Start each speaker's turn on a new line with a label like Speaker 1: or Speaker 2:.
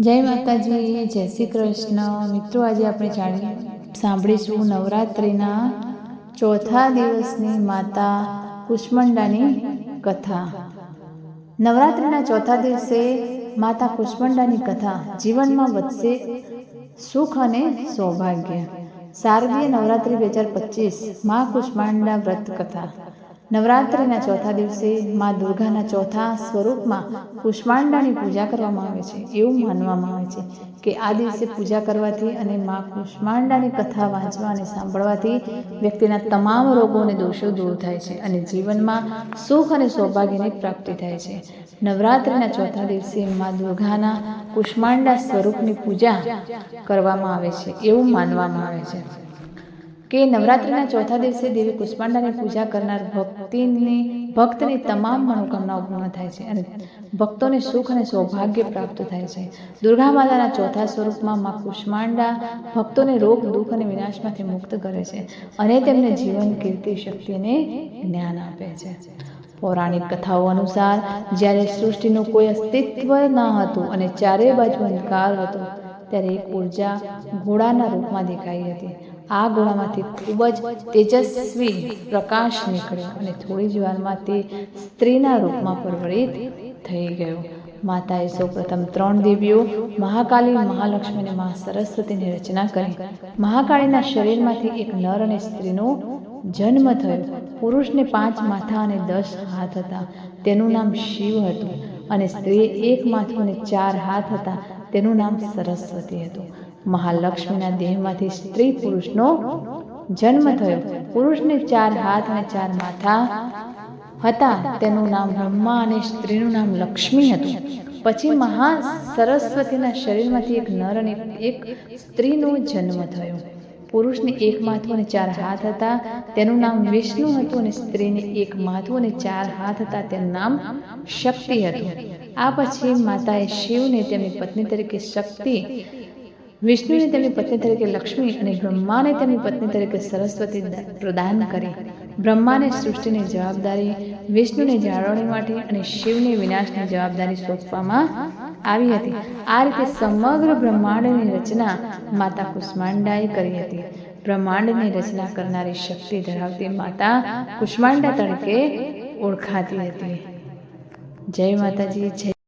Speaker 1: જય માતાજી, જય શ્રી કૃષ્ણ. મિત્રો, આજે આપણે જાણી સાંભળીશું નવરાત્રિના ચોથા દિવસની માતા કુષ્મંડાની કથા. નવરાત્રિના ચોથા દિવસે માતા કુષ્મંડાની કથા જીવનમાં વધશે સુખ અને સૌભાગ્ય. શારદીય નવરાત્રિ બે હજાર પચીસ મા કુષ્માંડા વ્રત કથા. નવરાત્રિના ચોથા દિવસે મા દુર્ગાના ચોથા સ્વરૂપમાં કુષ્માંડાની પૂજા કરવામાં આવે છે. એવું માનવામાં આવે છે કે આ દિવસે પૂજા કરવાથી અને મા કુષ્માંડાની કથા વાંચવા અને સાંભળવાથી વ્યક્તિના તમામ રોગો અને દોષો દૂર થાય છે અને જીવનમાં સુખ અને સૌભાગ્યની પ્રાપ્તિ થાય છે. નવરાત્રિના ચોથા દિવસે મા દુર્ગાના કુષ્માંડા સ્વરૂપની પૂજા કરવામાં આવે છે. એવું માનવામાં આવે છે. કે નવરાત્રિના ચોથા દિવસે દેવી કુષ્માંડાની પૂજા કરનાર ભક્તિની, ભક્તની તમામ મનોકામનાઓ પૂર્ણ થાય છે અને ભક્તોને સુખ અને સૌભાગ્ય પ્રાપ્ત થાય છે. દુર્ગા માતાના ચોથા સ્વરૂપમાં મા કુષ્માંડા ભક્તોને રોગ, દુઃખ અને વિનાશમાંથી મુક્ત કરે છે અને તેમને જીવન, કીર્તિ, શક્તિ અને જ્ઞાન આપે છે. પૌરાણિક કથાઓ અનુસાર, જ્યારે સૃષ્ટિનું કોઈ અસ્તિત્વ ન હતું અને ચારે બાજુ અંધકાર હતો, ત્યારે એક ઊર્જા ઘોડાના રૂપમાં દેખાઈ હતી. આ ગોળામાંથી ખૂબ જ તેજસ્વી પ્રકાશ નીકળ્યો અને થોડી જ વારમાં તે સ્ત્રીના રૂપમાં પરિવર્તિત થઈ ગયો. માતાએ સૌપ્રથમ ત્રણ દેવીઓ, મહાકાલી, મહાલક્ષ્મી અને મહા સરસ્વતીની રચના કરી. મહાકાળીના શરીરમાંથી એક નર અને સ્ત્રીનો જન્મ થયો. પુરુષને પાંચ માથા અને દસ હાથ હતા. તેનું નામ શિવ હતું અને સ્ત્રીએ એક માથું અને ચાર હાથ હતા. તેનું નામ સરસ્વતી હતું. મહાલક્ષ્મીના દેહમાંથી સ્ત્રી પુરુષનો જન્મ થયો. પુરુષને ચાર હાથ અને ચાર માથા હતા. તેનું નામ બ્રહ્મા અને સ્ત્રીનું નામ લક્ષ્મી હતું. પછી મહા સરસ્વતીના શરીરમાંથી એક નર અને એક સ્ત્રીનો જન્મ થયો. પુરુષને એક માથું અને ચાર હાથ હતા. તેનું નામ વિષ્ણુ હતું અને સ્ત્રીને એક માથું અને ચાર હાથ હતા. તેનું નામ શક્તિ હતું. આ પછી માતાએ શિવને તેમની પત્ની તરીકે શક્તિ વિષ્ણુને તેમની પત્ની તરીકે લક્ષ્મી અને બ્રહ્માને તેમની પત્ની તરીકે સરસ્વતી પ્રદાન કરી. બ્રહ્માને સૃષ્ટિની જવાબદારી, વિષ્ણુને જાળવણી માટે અને શિવને વિનાશની જવાબદારી સોંપવામાં આવી હતી. આ રીતે સમગ્ર બ્રહ્માંડની રચના માતા કુષ્માંડાએ કરી હતી. બ્રહ્માંડની રચના કરનારી શક્તિ ધરાવતી માતા કુષ્માંડા તરીકે ઓળખાતી હતી. જય માતાજી, જય